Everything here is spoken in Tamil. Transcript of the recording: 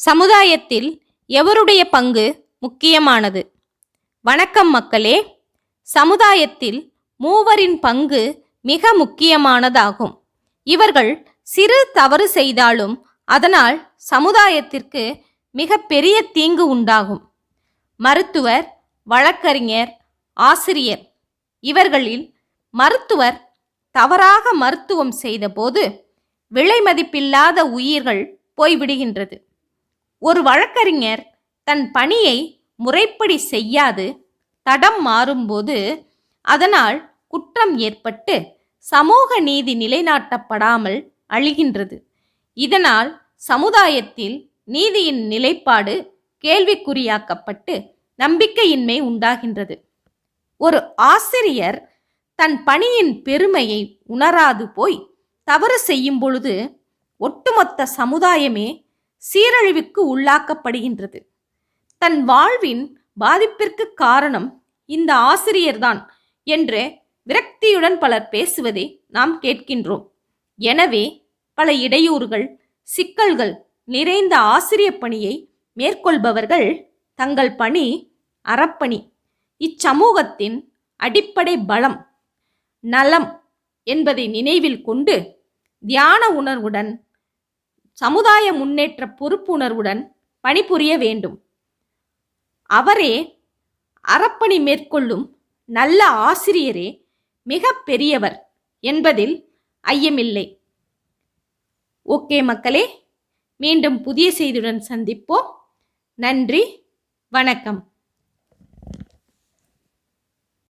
சமுதாயத்தில் எவருடைய பங்கு முக்கியமானது? வணக்கம் மக்களே. சமுதாயத்தில் மூவரின் பங்கு மிக முக்கியமானதாகும். இவர்கள் சிறு தவறு செய்தாலும் அதனால் சமுதாயத்திற்கு மிக பெரிய தீங்கு உண்டாகும். மருத்துவர் வழக்கறிஞர் ஆசிரியர் இவர்களில் மருத்துவர் தவறாக மருத்துவம் செய்தபோது விலை மதிப்பில்லாத உயிர்கள் போய்விடுகின்றது. ஒரு வழக்கறிஞர் தன் பணியை முறைப்படி செய்யாது தடம் மாறும்போது அதனால் குற்றம் ஏற்பட்டு சமூக நீதி நிலைநாட்டப்படாமல் அழிகின்றது. இதனால் சமுதாயத்தில் நீதியின் நிலைப்பாடு கேள்விக்குறியாக்கப்பட்டு நம்பிக்கையின்மை உண்டாகின்றது. ஒரு ஆசிரியர் தன் பணியின் பெருமையை உணராது போய் தவறு செய்யும் பொழுது ஒட்டுமொத்த சமுதாயமே சீரழிவுக்கு உள்ளாக்கப்படுகின்றது. தன் வாழ்வின் பாதிப்பிற்கு காரணம் இந்த ஆசிரியர்தான் என்று விரக்தியுடன் பலர் பேசுவதை நாம் கேட்கின்றோம். எனவே பல இடையூறுகள் சிக்கல்கள் நிறைந்த ஆசிரிய பணியை மேற்கொள்பவர்கள் தங்கள் பணி அறப்பணி இச்சமூகத்தின் அடிப்படை பலம் நலம் என்பதை நினைவில் கொண்டு தியான உணர்வுடன் சமுதாய முன்னேற்ற பொறுப்புணர்வுடன் பணிபுரிய வேண்டும். அவரே அறப்பணி மேற்கொள்ளும் நல்ல ஆசிரியரே மிக பெரியவர் என்பதில் ஐயமில்லை. ஓகே மக்களே மீண்டும் புதிய செய்தியுடன் சந்திப்போம். நன்றி வணக்கம்.